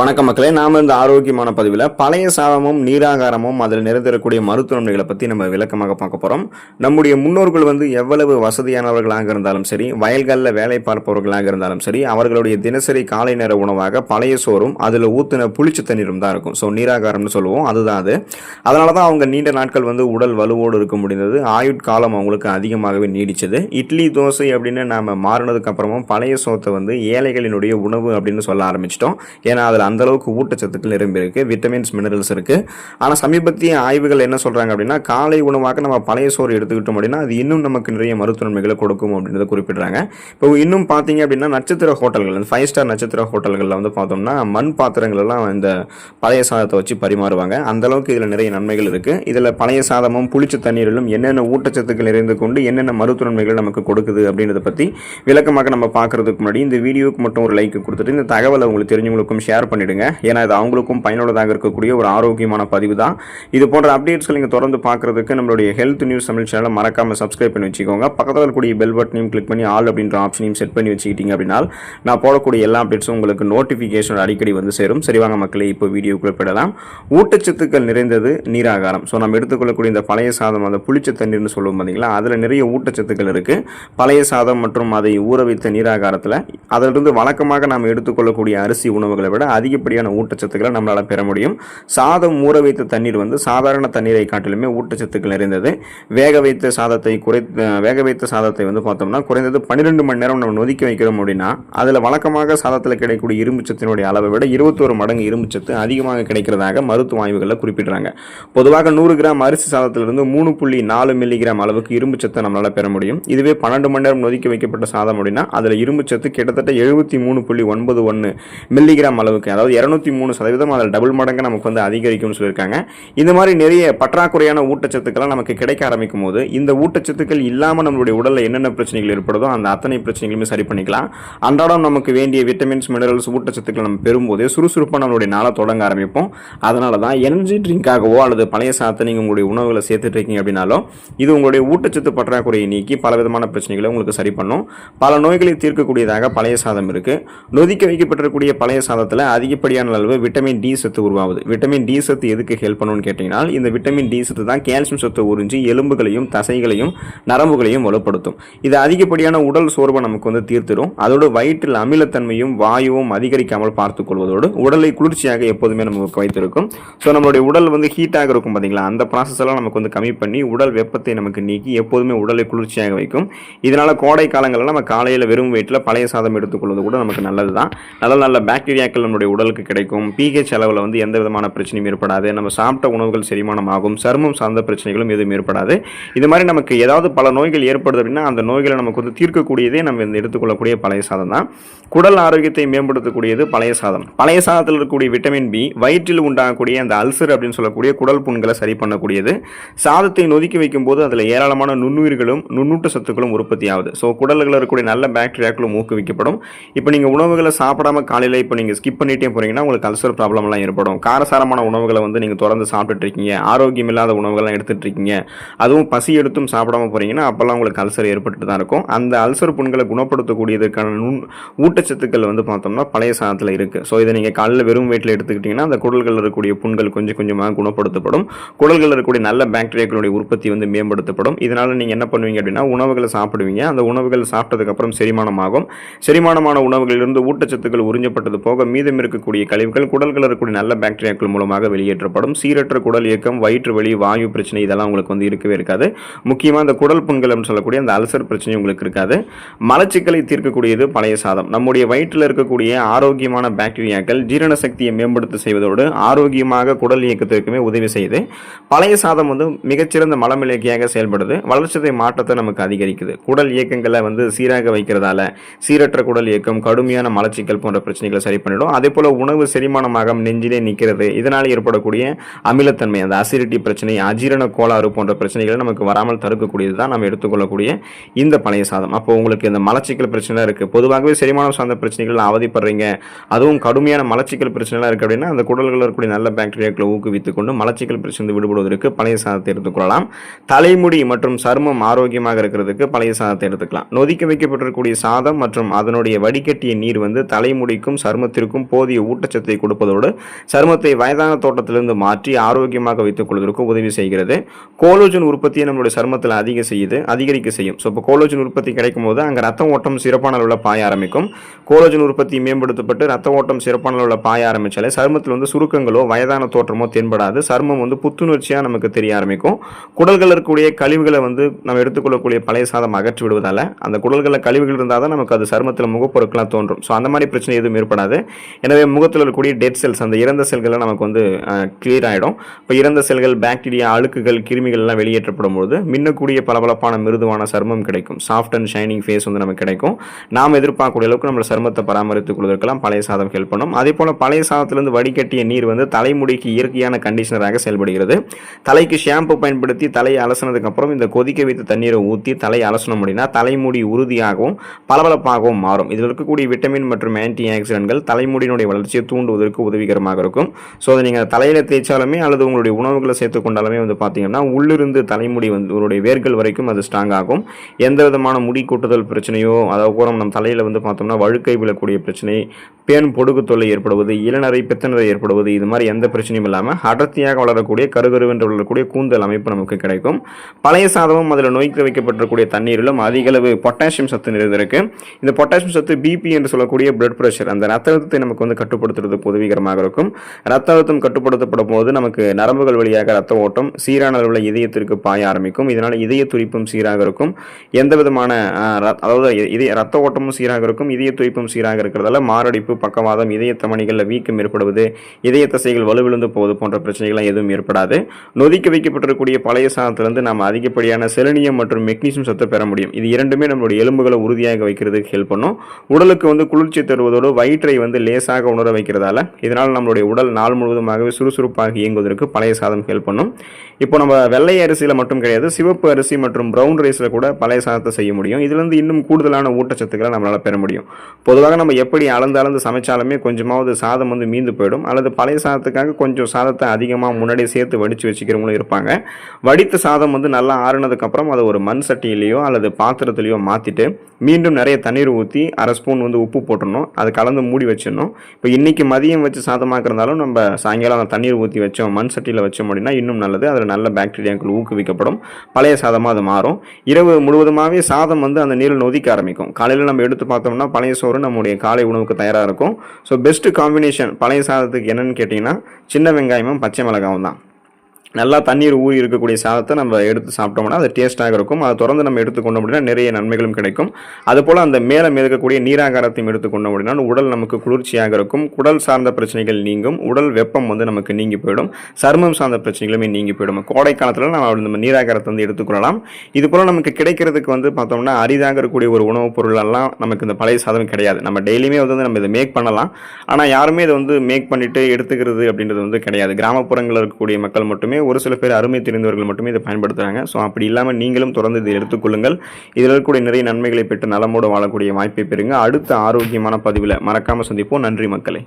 வணக்கம் மக்களே நாம இந்த ஆரோக்கியமான பதிவில் பழைய சாதமும் நீராகாரமும் அதில் நிறைந்திருக்கக்கூடிய மருத்துவ நன்மைகளை பற்றி நம்ம விளக்கமாக பார்க்க போகிறோம் நம்முடைய முன்னோர்கள் வந்து எவ்வளவு வசதியானவர்களாக இருந்தாலும் சரி வயல்களில் வேலை பார்ப்பவர்களாக இருந்தாலும் சரி அவர்களுடைய தினசரி காலை நேர உணவாக பழைய சோறும் அதில் ஊற்றின புளிச்ச தண்ணீரும் தான் இருக்கும். ஸோ நீராகாரம்னு சொல்லுவோம். அதுதான் அது. அதனால தான் அவங்க நீண்ட நாட்கள் வந்து உடல் வலுவோடு இருக்க முடிந்தது. ஆயுட்காலம் அவங்களுக்கு அதிகமாகவே நீடிச்சது. இட்லி தோசை அப்படின்னு நாம் மாறினதுக்கப்புறமும் பழைய சோத்தை வந்து ஏழைகளினுடைய உணவு அப்படின்னு சொல்ல ஆரம்பிச்சிட்டோம். ஏன்னா அதில் அந்தளவுக்கு ஊட்டச்சத்துக்கள் நிரம்பி இருக்குது விட்டமின்ஸ் மினரல்ஸ் இருக்குது ஆனால் சமீபத்திய ஆய்வுகள் என்ன சொல்கிறாங்க அப்படின்னா காலை உணவாக நம்ம பழைய சோறு எடுத்துக்கிட்டோம் அப்படின்னா அது இன்னும் நமக்கு நிறைய மருத்துவ நன்மைகளை கொடுக்கும் அப்படின்றத குறிப்பிடுறாங்க. இப்போ இன்னும் பார்த்தீங்க அப்படின்னா நட்சத்திர ஹோட்டல்கள் ஃபைவ் ஸ்டார் நட்சத்திர ஹோட்டல்களில் வந்து பார்த்தோம்னா மண் பாத்திரங்கள்லாம் இந்த பழைய சாதத்தை வச்சு பரிமாறுவாங்க. அந்தளவுக்கு இதில் நிறைய நன்மைகள் இருக்குது இதில் பழைய சாதமும் புளிச்ச தண்ணீரிலும் என்னென்ன ஊட்டச்சத்துக்கள் நிறைந்து கொண்டு என்னென்ன மருத்துவ நன்மைகள் நமக்கு கொடுக்குது அப்படின்றத பற்றி விளக்கமாக நம்ம பார்க்கறதுக்கு முன்னாடி இந்த வீடியோக்கு மட்டும் ஒரு லைக் கொடுத்துட்டு இந்த தகவலை உங்களுக்கு தெரிஞ்சவங்களுக்கும் ஷேர் பண்ணி பண்ணிவிடுங்க ஏன்னா இது அவங்களுக்கும் பயனுள்ளதாக இருக்கக்கூடிய ஒரு ஆரோக்கியமான பதிவு தான் இது போன்ற அப்டேட்ஸ்கள் நீங்கள் தொடர்ந்து பார்க்கறதுக்கு நம்மளுடைய ஹெல்த் நியூஸ் தமிழ் சேனலை மறக்காம சப்ஸ்கிரைப் பண்ணி வச்சுக்கோங்க. பக்கத்தில் இருக்கக்கூடிய பெல் பட்டனையும் கிளிக் பண்ணி ஆல் அப்படின்ற ஆப்ஷனையும் செட் பண்ணி வச்சுக்கிட்டீங்க அப்படின்னா நான் போடக்கூடிய எல்லா அப்டேட்ஸும் உங்களுக்கு நோட்டிஃபிகேஷன் அடிக்கடி வந்து சேரும். சரிவாங்க மக்களை மக்களே இப்போ வீடியோ குறிப்பிடலாம் ஊட்டச்சத்துக்கள் நிறைந்தது நீராகாரம். ஸோ நம்ம எடுத்துக்கொள்ளக்கூடிய இந்த பழைய சாதம் அந்த புளிச்ச தண்ணீர்னு சொல்லுவோம் பார்த்தீங்களா அதில் நிறைய ஊட்டச்சத்துக்கள் இருக்குது பழைய சாதம் மற்றும் அதை ஊற வைத்த நீராகாரத்தில் அதிலிருந்து வழக்கமாக நாம் எடுத்துக்கொள்ளக்கூடிய அரிசி உணவுகளை விட அதிகப்படியான ஊட்டச்சத்துக்களை நம்மளால் பெற முடியும். சாதம் ஊற வைத்த தண்ணீர் வந்து சாதாரண தண்ணீரை காட்டிலுமே ஊட்டச்சத்துக்கள் நிறைந்தது. வேக வைத்த சாதத்தை குறை வேக வைத்த சாதத்தை வந்து பார்த்தோம்னா குறைந்தது பன்னிரெண்டு மணி நேரம் நம்ம நொதுக்கி வைக்கிறோம் அப்படின்னா அதில் வழக்கமாக சாதத்தில் கிடைக்கக்கூடிய இரும்பு சத்தினுடைய அளவை விட இருபத்தோரு மடங்கு இரும்பு சத்து அதிகமாக கிடைக்கிறதாக மருத்துவ ஆய்வுகளில் குறிப்பிடுறாங்க. பொதுவாக நூறு கிராம் அரிசி சாதத்திலிருந்து மூணு புள்ளி நாலு மில்லிகிராம் அளவுக்கு இரும்பு சத்தை நம்மளால் பெற முடியும். இதுவே பன்னெண்டு மணி நேரம் நொதுக்கி வைக்கப்பட்ட சாதம் அப்படின்னா அதில் இரும்பு சத்து கிட்டத்தட்ட எழுபத்தி மூணு புள்ளி ஒன்பது ஒன்று மில்லிகிராம் அளவுக்கு அதாவது இரநூத்தி மூணு சதவீதம் அதில் டபுள் மடங்கு நமக்கு வந்து அதிகரிக்கும்னு சொல்லியிருக்காங்க. இந்த மாதிரி நிறைய பற்றாக்குறையான ஊட்டச்சத்துக்கள்லாம் நமக்கு கிடைக்க ஆரம்பிக்கும் போது இந்த ஊட்டச்சத்துக்கள் இல்லாமல் நம்மளுடைய உடலில் என்னென்ன பிரச்சனைகள் ஏற்படுதோ அந்த அத்தனை பிரச்சனைகளுமே சரி பண்ணிக்கலாம். அன்றாடம் நமக்கு வேண்டிய விட்டமின்ஸ் மினரல்ஸ் ஊட்டச்சத்துக்கள் நம்ம பெறும்போதே சுறுசுறுப்பாக நம்மளுடைய நாளை தொடங்க ஆரம்பிப்போம். அதனால தான் எனர்ஜி ட்ரிங்காகவோ அல்லது பழைய சாதத்தை நீங்கள் உங்களுடைய உணவுகளை சேர்த்துட்டு இருக்கீங்க அப்படின்னாலும் இது உங்களுடைய ஊட்டச்சத்து பற்றாக்குறையை நீக்கி பல விதமான பிரச்சனைகளை உங்களுக்கு சரி பண்ணும். பல நோய்களை தீர்க்கக்கூடியதாக பழைய சாதம் இருக்குது நொதிக்க வைக்கப்பட்டிருக்கக்கூடிய பழைய சாதத்தில் அதிகப்படியான அளவு விட்டமின் டி சத்து உருவாகுது. விட்டமின் டி சத்து எதுக்கு ஹெல்ப் பண்ணுன்னு கேட்டிங்கன்னா இந்த விட்டமின் டி சத்து தான் கால்சியம் சத்து உறிஞ்சி எலும்புகளையும் தசைகளையும் நரம்புகளையும் வலுப்படுத்தும். இது அதிகப்படியான உடல் சோர்வை நமக்கு வந்து தீர்த்திடும். அதோடு வயிற்றில் அமிலத்தன்மையும் வாயுவும் அதிகரிக்காமல் பார்த்துக் கொள்வதோடு உடலை குளிர்ச்சியாக எப்போதுமே நமக்கு வைத்திருக்கும். ஸோ நம்மளுடைய உடல் வந்து ஹீட்டாக இருக்கும் பார்த்தீங்களா அந்த ப்ராசஸ் எல்லாம் நமக்கு வந்து கம்மி பண்ணி உடல் வெப்பத்தை நமக்கு நீக்கி எப்போதுமே உடலை குளிர்ச்சியாக வைக்கும். இதனால் கோடை காலங்களில் நம்ம காலையில் வெறும் வயிற்றில் பழைய சாதம் எடுத்துக்கொள்வது கூட நமக்கு நல்லது தான் நல்ல நல்ல பாக்டீரியாக்கள் நம்மளுடைய உடலுக்கு கிடைக்கும். பிஹெச் அளவில் வந்து எந்த விதமான பிரச்சனையும் ஏற்படாது. நம்ம சாப்பிட்ட உணவுகள் செரிமானமாகும். சருமம் சார்ந்த பிரச்சனைகளும் எதுவும் ஏற்படாது. இது மாதிரி நமக்கு ஏதாவது பல நோய்கள் ஏற்படுது அப்படின்னா அந்த நோய்களை நமக்கு வந்து தீர்க்கக்கூடியதே நம்ம இந்த எடுத்துக்கொள்ளக்கூடிய பழைய சாதம் தான். குடல் ஆரோக்கியத்தை மேம்படுத்தக்கூடியது பழைய சாதம். பழைய சாதத்தில் இருக்கக்கூடிய விட்டமின் பி வயிற்றில் உண்டாகக்கூடிய அந்த அல்சர் அப்படின்னு சொல்லக்கூடிய குடல் புண்களை சரி பண்ணக்கூடியது. சாதத்தை நொதுக்கி வைக்கும் போது அதில் ஏராளமான நுண்ணுயிர்களும் நுண்ணூட்ட சத்துக்களும் உற்பத்தி ஆகுது ஸோ குடல்களில் இருக்கக்கூடிய நல்ல பாக்டீரியாக்களும் ஊக்குவிக்கப்படும். இப்போ நீங்கள் உணவுகளை சாப்பிடாம காலையில் இப்போ நீங்கள் ஸ்கிப் பண்ணிட்டு போறீங்கன்னா உங்களுக்கு அல்சர் ப்ராப்ளம்லாம் ஏற்படும். காரசாரமான உணவுகளை வந்து நீங்கள் தொடர்ந்து சாப்பிட்டுட்டு இருக்கீங்க. ஆரோக்கியம் இல்லாத உணவுகள்லாம் எடுத்துட்டு இருக்கீங்க. அதுவும் பசி எடுத்தும் சாப்பிடாம போறீங்கன்னா அப்போல்லாம் உங்களுக்கு அல்சர் ஏற்பட்டு தான் இருக்கும். அந்த அல்சர் புண்களை குணப்படுத்தக்கூடியதுக்கான நுண் ஊட்டச்சத்துக்கள் வந்து பார்த்தோம்னா பழைய சாதத்தில் இருக்குது ஸோ இதை நீங்கள் காலையில் வெறும் வயிற்றில் எடுத்துக்கிட்டிங்கன்னா அந்த குடல்களில் இருக்கக்கூடிய புண்கள் கொஞ்சம் கொஞ்சமாக குணப்படுத்தப்படும். குடல்களில் இருக்கக்கூடிய நல்ல பாக்டீரியாக்களுடைய உற்பத்தி வந்து மேம்படுத்தப்படும். இதனால் நீங்கள் என்ன பண்ணுவீங்க அப்படின்னா உணவுகளை சாப்பிடுவீங்க. அந்த உணவுகள் சாப்பிட்டதுக்கப்புறம் செரிமானமாகும். செரிமானமான உணவுகளிலிருந்து ஊட்டச்சத்துக்கள் உறிஞ்சப்பட்டது போக மீதம் இருக்கக்கூடிய கழிவுகள் குடல்களில் இருக்கக்கூடிய நல்ல பாக்டீரியாக்கள் மூலமாக வெளியேற்றப்படும். சீரற்ற குடல் இயக்கம் வயிற்று வலி வாயு பிரச்சனை இதெல்லாம் உங்களுக்கு வந்து இருக்கவே இருக்காது. முக்கியமாக அந்த குடல் புண்கள் சொல்லக்கூடிய அந்த அல்சர் பிரச்சனை உங்களுக்கு இருக்காது. மலச்சிக்கலை தீர்க்கக்கூடியது பழைய சாதம். நம்முடைய வயிற்றில் இருக்கக்கூடிய ஆரோக்கியமான பாக்டீரியாக்கள் ஜீரண சக்தியை மேம்படுத்த செய்வதோடு ஆரோக்கியமாக குடல் இயக்கத்திற்குமே உதவி செய்து பழைய சாதம் வந்து மிகச்சிறந்த மலமிளக்கியாக செயல்படுது. வளர்ச்சிதை மாற்றத்தை நமக்கு அதிகரிக்குது. குடல் இயக்கங்களை வந்து சீராக வைக்கிறதால சீரற்ற குடல் இயக்கம் கடுமையான மலச்சிக்கல் போன்ற பிரச்சனைகளை சரி பண்ணிடும். அதே போல் உணவு செரிமானமாக நெஞ்சிலே நிற்கிறது இதனால் ஏற்படக்கூடிய அமிலத்தன்மை அந்த அசிடிட்டி பிரச்சனை அஜீரண கோளாறு போன்ற பிரச்சனைகளை நமக்கு வராமல் தடுக்கக்கூடியது தான் நம்ம எடுத்துக்கொள்ளக்கூடிய இந்த பழைய சாதம். அப்போ உங்களுக்கு இந்த மலச்சிக்கல் பிரச்சனை இருக்கு. பொதுவாகவே செரிமானம் சார்ந்த பிரச்சனைகள் அவதிப்படுறீங்க. அதுவும் கடுமையான மலச்சிக்கல் பிரச்சனைலாம் இருக்கு அப்படின்னா அந்த குடல்களில் இருக்கக்கூடிய நல்ல பாக்டீரியாக்களை ஊக்குவித்துக் கொண்டு மலச்சிக்கல் பிரச்சனை விடுபடுவதற்கு பழைய சாதத்தை எடுத்துக்கொள்ளலாம். தலைமுடி மற்றும் சருமம் ஆரோக்கியமாக இருக்கிறதுக்கு பழைய சாதத்தை எடுத்துக்கலாம். நொதிக்க வைக்கப்பட்டிருக்கக்கூடிய சாதம் மற்றும் அதனுடைய வடிகட்டிய நீர் வந்து தலைமுடிக்கும் சருமத்திற்கும் போதிய போதிய ஊட்டச்சத்தை கொடுப்பதோடு சருமத்தை வயதான தோட்டத்திலிருந்து மாற்றி ஆரோக்கியமாக வைத்துக் கொள்வதற்கு உதவி செய்கிறது. கோலோஜன் உற்பத்தியை நம்மளுடைய சருமத்தில் அதிக செய்யுது அதிகரிக்க செய்யும். ஸோ இப்போ கோலோஜன் உற்பத்தி கிடைக்கும் போது அங்கே ரத்த ஓட்டம் சிறப்பான அளவில் பாய ஆரம்பிக்கும். கோலோஜன் உற்பத்தி மேம்படுத்தப்பட்டு ரத்த ஓட்டம் சிறப்பான அளவில் பாய ஆரம்பிச்சாலே சருமத்தில் வந்து சுருக்கங்களோ வயதான தோற்றமோ தென்படாது. சருமம் வந்து புத்துணர்ச்சியாக நமக்கு தெரிய ஆரம்பிக்கும். குடல்கள் இருக்கக்கூடிய கழிவுகளை வந்து நம்ம எடுத்துக்கொள்ளக்கூடிய பழைய சாதம் அகற்றி விடுவதால் அந்த குடல்களில் கழிவுகள் இருந்தால் தான் நமக்கு அது சருமத்தில் முகப்பொருட்களாக தோன்றும். ஸோ அந்த மாதிரி பிரச்சனை எதுவும் ஏற்படாது. எனவே முகத்தில் இருக்கக்கூடிய டெட் செல்ஸ் அந்த இறந்த செல்களை நமக்கு வந்து கிளியர் ஆகிடும் இப்போ இறந்த செல்கள் பாக்டீரியா அழுக்குகள் கிருமிகள்லாம் வெளியேற்றப்படும் போது மின்னக்கூடிய பளபளப்பான மிருதுவான சருமம் கிடைக்கும். சாஃப்ட் அண்ட் ஷைனிங் ஃபேஸ் வந்து நமக்கு கிடைக்கும். நாம் எதிர்பார்க்கக்கூடிய அளவுக்கு நம்ம சருமத்தை பராமரித்துக் கொள்வதற்கெல்லாம் பழைய சாதம் ஹெல்ப் பண்ணும். அதே போல் பழைய சாதத்திலிருந்து வடிகட்டிய நீர் வந்து தலைமுடிக்கு இயற்கையான கண்டிஷனராக செயல்படுகிறது. தலைக்கு ஷாம்பு பயன்படுத்தி தலையை அலசினதுக்கு அப்புறம் இந்த கொதிக்க வைத்த தண்ணீரை ஊற்றி தலையை அலசணும் அப்படின்னா தலைமுடி உறுதியாகவும் பளபளப்பாகவும் மாறும். இதில் இருக்கக்கூடிய விட்டமின் மற்றும் ஆன்டி ஆக்சிடென்ட்கள் தலைமுடியினுடைய உங்களுடைய வளர்ச்சியை தூண்டுவதற்கு உதவிகரமாக இருக்கும். ஸோ அதை நீங்கள் தலையில் தேய்ச்சாலுமே அல்லது உங்களுடைய உணவுகளை சேர்த்து கொண்டாலுமே வந்து பார்த்தீங்கன்னா உள்ளிருந்து தலைமுடி வந்து உங்களுடைய வேர்கள் வரைக்கும் அது ஸ்ட்ராங் ஆகும். எந்த விதமான முடி கூட்டுதல் பிரச்சனையோ அதாவது கூட நம்ம தலையில் வந்து பார்த்தோம்னா வழுக்கை விழக்கூடிய பிரச்சனை பேன் பொடுகு தொல்லை ஏற்படுவது இளநரை பித்தநரை ஏற்படுவது இது மாதிரி எந்த பிரச்சனையும் இல்லாமல் அடர்த்தியாக வளரக்கூடிய கருகருவென்று வளரக்கூடிய கூந்தல் அமைப்பு நமக்கு கிடைக்கும். பழைய சாதமும் அதில் நோய்க்கு வைக்கப்பட்டிருக்கக்கூடிய தண்ணீரிலும் அதிக அளவு பொட்டாசியம் சத்து நிறைந்திருக்கு. இந்த பொட்டாசியம் சத்து பிபி என்று சொல்லக்கூடிய பிளட் ப்ரெஷர் அந்த ரத்த அழுத்தத்தை நமக்கு வந்து கட்டுப்படுத்துறதுக்கு உதவிகரமாக இருக்கும். ரத்த அழுத்தம் கட்டுப்படுத்தப்படும் போது நமக்கு நரம்புகள் வழியாக ரத்த ஓட்டம் சீரான அளவில் இதயத்திற்கு பாய ஆரம்பிக்கும். இதனால் இதய துடிப்பும் சீராக இருக்கும். எந்த விதமான அதாவது இதய ரத்த ஓட்டமும் சீராக இருக்கும். இதய துடிப்பும் சீராக இருக்கிறதால மாரடைப்பு பக்கவாதம் இதய தமணிகளில் வீக்கம் ஏற்படுவது இதய தசைகள் வலுவிழுந்து போவது போன்ற பிரச்சனைகள்லாம் எதுவும் ஏற்படாது. நொதிக்க வைக்கப்பட்டிருக்கக்கூடிய பழைய சாதத்திலிருந்து நாம் அதிகப்படியான செலினியம் மற்றும் மெக்னீசியம் சத்தை பெற முடியும். இது இரண்டுமே நம்மளுடைய எலும்புகளை உறுதியாக வைக்கிறதுக்கு ஹெல்ப் பண்ணும். உடலுக்கு வந்து குளிர்ச்சி தருவதோடு வயிற்றை வந்து லேசாக உணர வைக்கிறதால இதனால் நம்மளுடைய உடல் நாள் முழுவதுமாகவே சுறுசுறுப்பாக இயங்குவதற்கு பழைய சாதம் ஹெல்ப் பண்ணும். இப்போ நம்ம வெள்ளை அரிசியில் மட்டும் கிடையாது சிவப்பு அரிசி மற்றும் ப்ரௌன் ரைஸில் கூட பழைய சாதத்தை செய்ய முடியும். இதுலேருந்து இன்னும் கூடுதலான ஊட்டச்சத்துக்களை நம்மளால் பெற முடியும். பொதுவாக நம்ம எப்படி அளந்து அளந்து சமைச்சாலுமே கொஞ்சமாவது சாதம் வந்து மீந்து போயிடும். அல்லது பழைய சாதத்துக்காக கொஞ்சம் சாதத்தை அதிகமாக முன்னாடியே சேர்த்து வடித்து வச்சுக்கிறவங்களும் இருப்பாங்க. வடித்த சாதம் வந்து நல்லா ஆறுனதுக்கப்புறம் அதை ஒரு மண் சட்டியிலையோ அல்லது பாத்திரத்துலையோ மாற்றிட்டு மீண்டும் நிறைய தண்ணீர் ஊற்றி அரை ஸ்பூன் வந்து உப்பு போட்டுடணும். அது கலந்து மூடி வச்சிடணும். இப்போ இன்றைக்கி மதியம் வச்சு சாதமாக இருந்தாலும் நம்ம சாயங்காலம் அந்த தண்ணீர் ஊற்றி வச்சோம் மண் சட்டியில் வச்சோம் அப்படின்னா இன்னும் நல்லது. அதில் நல்ல பாக்டீரியாக்கள் ஊக்குவிக்கப்படும். பழைய சாதமாக அது மாறும். இரவு முழுவதுமாகவே சாதம் வந்து அந்த நீரில் நொதிக்க ஆரம்பிக்கும். காலையில் நம்ம எடுத்து பார்த்தோம்னா பழைய சோறு நம்முடைய காலை உணவுக்கு தயாராக இருக்கும். ஸோ பெஸ்ட்டு காம்பினேஷன் பழைய சாதத்துக்கு என்னென்னு கேட்டிங்கன்னா சின்ன வெங்காயமும் பச்சை மிளகாவும் தான். நல்லா தண்ணீர் ஊறி இருக்கக்கூடிய சாதத்தை நம்ம எடுத்து சாப்பிட்டோம்னா அது டேஸ்ட்டாக இருக்கும். அதை தொடர்ந்து நம்ம எடுத்துக்கொண்டோம் அப்படின்னா நிறைய நன்மைகளும் கிடைக்கும். அதுபோல் அந்த மேலே மிதக்கக்கூடிய நீராகாரத்தையும் எடுத்துக்கொண்டோம் அப்படின்னா உடல் நமக்கு குளிர்ச்சியாக இருக்கும். குடல் சார்ந்த பிரச்சனைகள் நீங்கும். உடல் வெப்பம் வந்து நமக்கு நீங்கி போயிடும். சருமம் சார்ந்த பிரச்சனைகளுமே நீங்கி போயிடும். கோடை காலத்தில் நம்ம நம்ம நீராகாரத்தை வந்து எடுத்துக்கொள்ளலாம் இது போல் நமக்கு கிடைக்கிறதுக்கு வந்து பார்த்தோம்னா அரிதாக இருக்கக்கூடிய ஒரு உணவுப் பொருளெல்லாம் நமக்கு இந்த பழைய சாதம் கிடையாது. நம்ம டெய்லியுமே வந்து நம்ம இதை மேக் பண்ணலாம். ஆனால் யாருமே இதை வந்து மேக் பண்ணிவிட்டு எடுத்துக்கிறது அப்படின்றது வந்து கிடையாது. கிராமப்புறங்களில் இருக்கக்கூடிய மக்கள் மட்டுமே ஒரு சில பேர் அருமை தெரிந்தவர்கள் மட்டுமே இதை பயன்படுத்துகிறாங்க ஸோ அப்படி இல்லாமல் நீங்களும் தொடர்ந்து இதை எடுத்துக்கொள்ளுங்கள் இதில் இருக்கக்கூடிய நிறைய நன்மைகளை பெற்று நலமோடு வாழக்கூடிய வாய்ப்பை பெறுங்க. அடுத்த ஆரோக்கியமான பதிவில் மறக்காமல் சந்திப்போம். நன்றி மக்களை.